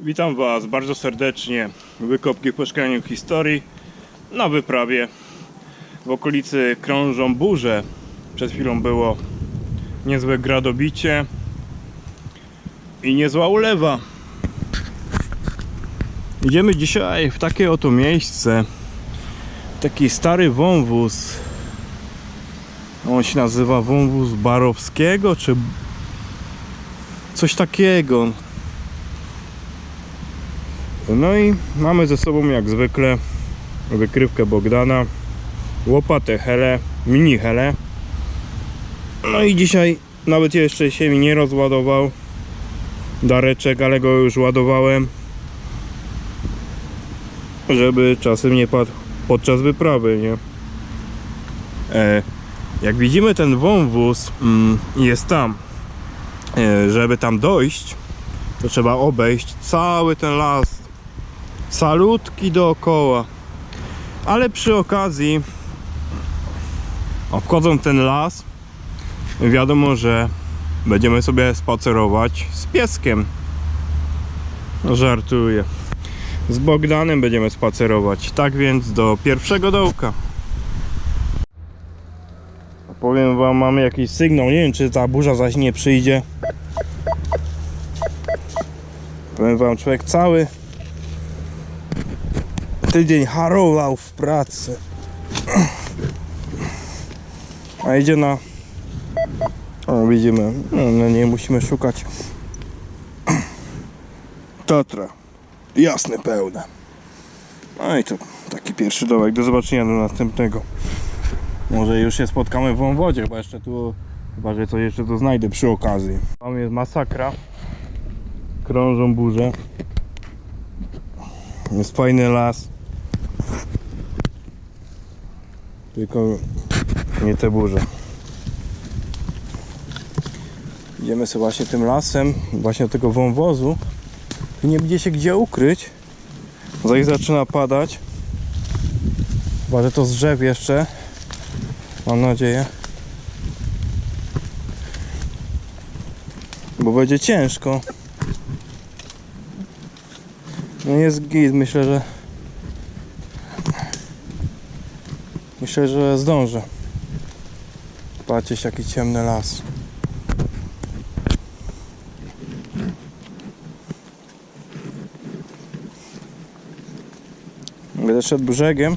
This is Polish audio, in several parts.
Witam Was bardzo serdecznie w Wykopki po szukaniu historii na wyprawie. W okolicy krążą burze. Przed chwilą było niezłe gradobicie i niezła ulewa. Idziemy dzisiaj w takie oto miejsce. Taki stary wąwóz. On się nazywa wąwóz Barowskiego, czy coś takiego. No i mamy ze sobą jak zwykle wykrywkę Bogdana, łopatę Hele, mini Hele. No i dzisiaj nawet jeszcze się mi nie rozładował dareczek, ale go już ładowałem, żeby czasem nie padł podczas wyprawy, nie? E, jak widzimy ten wąwóz mm, jest tam. E, żeby tam dojść, to trzeba obejść cały ten las salutki dookoła. Ale przy okazji obchodząc ten las wiadomo, że będziemy sobie spacerować z pieskiem. No, żartuję. Z Bogdanem będziemy spacerować. Tak więc do pierwszego dołka. Powiem wam, mamy jakiś sygnał. Nie wiem, czy ta burza zaś nie przyjdzie. Powiem wam, człowiek cały tydzień harował w pracy. A idzie na. O, widzimy. No, no nie musimy szukać. Tatra. Jasne, pełne. No i to taki pierwszy dołek. Do zobaczenia do następnego. Może już się spotkamy w wąwodzie, chyba jeszcze tu. Chyba, że coś jeszcze tu znajdę przy okazji. Tam jest masakra. Krążą burze. Jest fajny las. Tylko nie te burze. Idziemy sobie właśnie tym lasem, właśnie do tego wąwozu. Nie będzie się gdzie ukryć. Zaś zaczyna padać. Chyba, że to z drzew jeszcze. Mam nadzieję. Bo będzie ciężko. No jest git, myślę, że Myślę, że zdążę. Patrzcie, jaki ciemny las. Będę szedł brzegiem.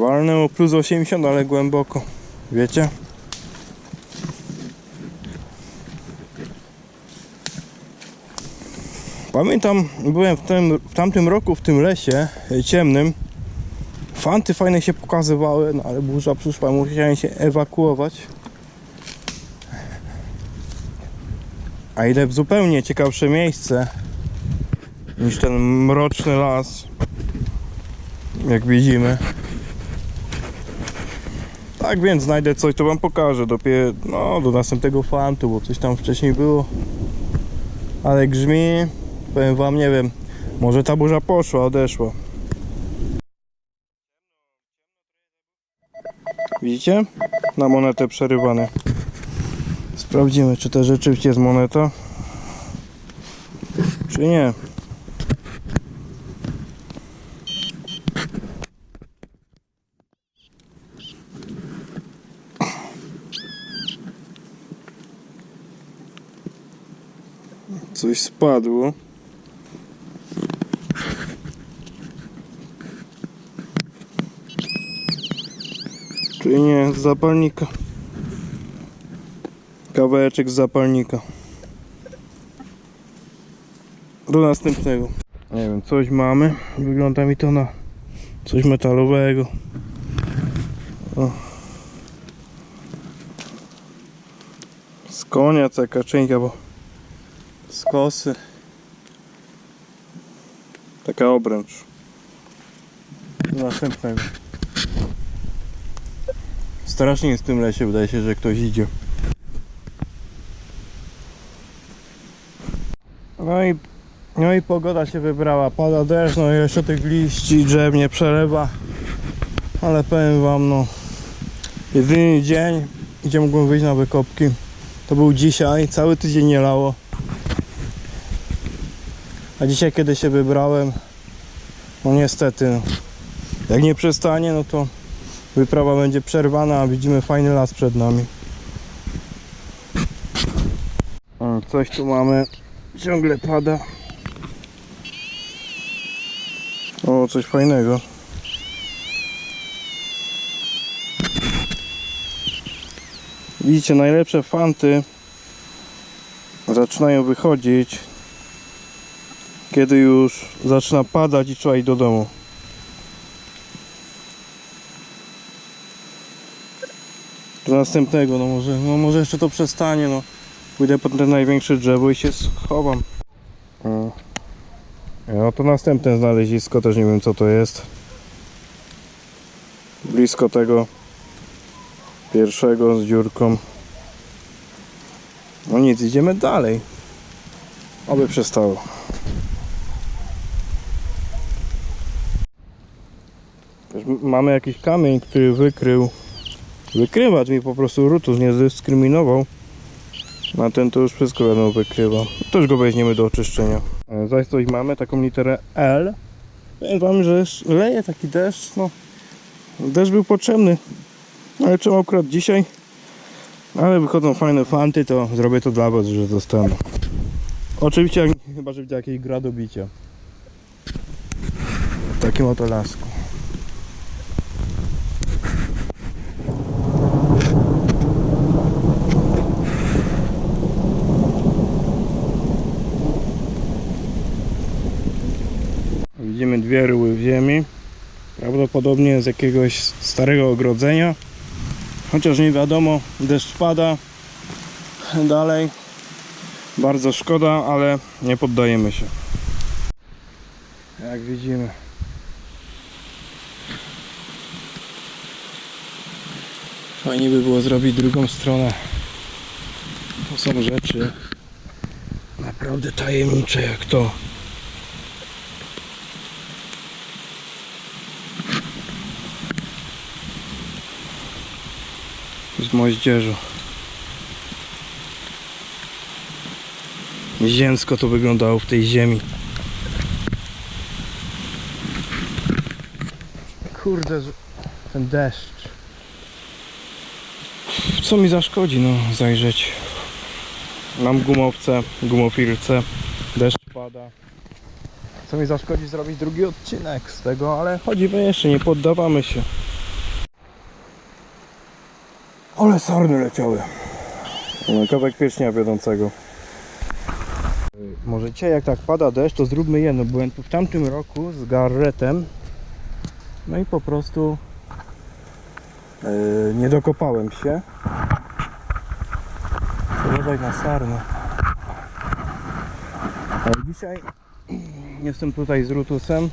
Walnęło plus 80, ale głęboko. Wiecie? Pamiętam, byłem w, tym, w tamtym roku w tym lesie e, ciemnym. Fanty fajne się pokazywały, no ale burza przyszła, musiałem się ewakuować. A idę w zupełnie ciekawsze miejsce niż ten mroczny las. Jak widzimy. Tak więc znajdę coś, to wam pokażę dopiero no, do następnego fantu, bo coś tam wcześniej było. Ale grzmi, powiem wam, nie wiem, może ta burza poszła, odeszła. Widzicie? Na monetę przerywane. Sprawdzimy, czy to rzeczywiście jest moneta, czy nie. Coś spadło. Czyli nie, z zapalnika. Kawałeczek z zapalnika. Do następnego. Nie wiem, coś mamy. Wygląda mi to na coś metalowego. O. Z konia taka część, bo z kosy. Taka obręcz. Do następnego. Strasznie jest w tym lesie, wydaje się, że ktoś idzie. No i, no i pogoda się wybrała. Pada deszcz, no i jeszcze tych liści drzew nie przelewa. Ale powiem wam, no jedyny dzień, gdzie mogłem wyjść na wykopki, to był dzisiaj. Cały tydzień nie lało. A dzisiaj, kiedy się wybrałem, no niestety, no, jak nie przestanie, no to wyprawa będzie przerwana, a widzimy fajny las przed nami. Coś tu mamy. Ciągle pada. O, coś fajnego. Widzicie, najlepsze fanty zaczynają wychodzić, kiedy już zaczyna padać i trzeba iść do domu. Do następnego, no może, no może jeszcze to przestanie, no. Pójdę pod te największe drzewo i się schowam. No to następne znalezisko, też nie wiem co to jest. Blisko tego pierwszego z dziurką. No nic, idziemy dalej. Oby przestało. Też m- Mamy jakiś kamień, który wykrył. Wykrywacz mi po prostu rutus nie zdyskryminował. Na ten to już wszystko wiadomo wykrywa. Też go weźmiemy do oczyszczenia. E, Zaś coś mamy, taką literę L. Powiem wam, że leje taki deszcz, no. Deszcz był potrzebny. Ale czemu akurat dzisiaj? Ale wychodzą fajne fanty, to zrobię to dla was, że dostanę. Oczywiście, chyba, że będzie jakieś gra bicia. W takim oto lasku. Ryły w ziemi. Prawdopodobnie z jakiegoś starego ogrodzenia. Chociaż nie wiadomo, deszcz pada. Dalej. Bardzo szkoda, ale nie poddajemy się. Jak widzimy. Fajnie by było zrobić drugą stronę. To są rzeczy naprawdę tajemnicze jak to. Z moździerzu. Ziemsko to wyglądało w tej ziemi. Kurde, ten deszcz. Co mi zaszkodzi, no, zajrzeć. Mam gumowce, gumofilce, deszcz pada. Co mi zaszkodzi zrobić drugi odcinek z tego, ale chodzimy jeszcze, nie poddawamy się. Ale sarny leciały. No, kawałek pierśnia wiodącego. Może dzisiaj jak tak pada deszcz, to zróbmy jedno. Byłem tu w tamtym roku z garretem. No i po prostu yy, nie dokopałem się. Uważaj na sarnę. Ale dzisiaj jestem tutaj z Rutusem.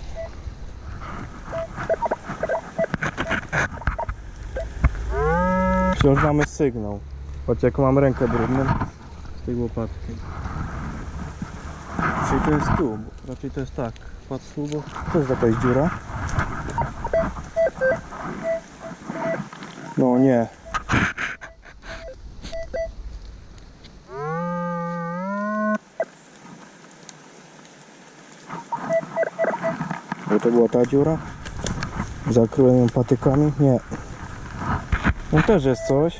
Wciąż mamy sygnał. Choć jak mam rękę brudną z tej łopatki. Czyli to jest tu, raczej to jest tak. Patrz tu, to jest jakaś dziura. No nie. To była ta dziura. Zakryłem ją patykami. Nie. No też jest coś.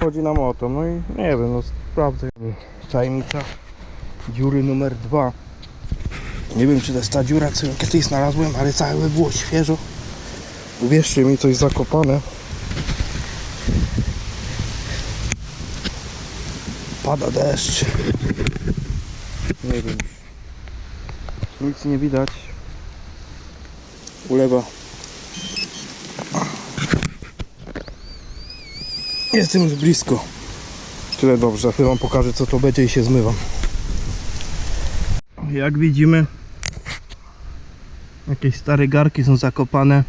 Chodzi nam o to, no i nie wiem, no sprawdzę. Tajemnica dziury numer dwa. Nie wiem czy to jest ta dziura, co ją kiedyś znalazłem, ale całe było świeżo. Uwierzcie mi, coś zakopane. Pada deszcz. Nie wiem. Nic nie widać. Ulewa. Jestem już blisko. Tyle dobrze, chyba wam pokażę co to będzie i się zmywam. Jak widzimy jakieś stare garki są zakopane.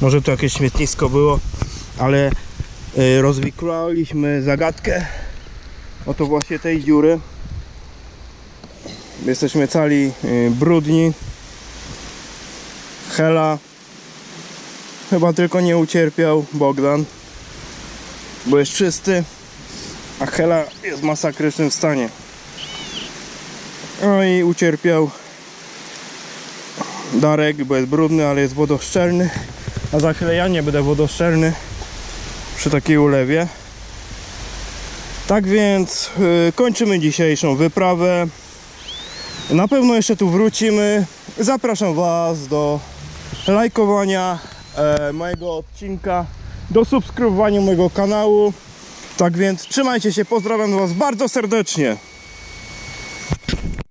Może to jakieś śmietnisko było, ale y, rozwiklaliśmy zagadkę oto właśnie tej dziury. Jesteśmy cali y, brudni. Hela chyba tylko nie ucierpiał Bogdan, bo jest czysty, a Hela jest w masakrycznym stanie. No i ucierpiał Darek, bo jest brudny, ale jest wodoszczelny. A za chwilę ja nie będę wodoszczelny przy takiej ulewie. Tak więc y, kończymy dzisiejszą wyprawę. Na pewno jeszcze tu wrócimy. Zapraszam Was do lajkowania e, mojego odcinka, do subskrybowania mojego kanału. Tak więc trzymajcie się, pozdrawiam Was bardzo serdecznie.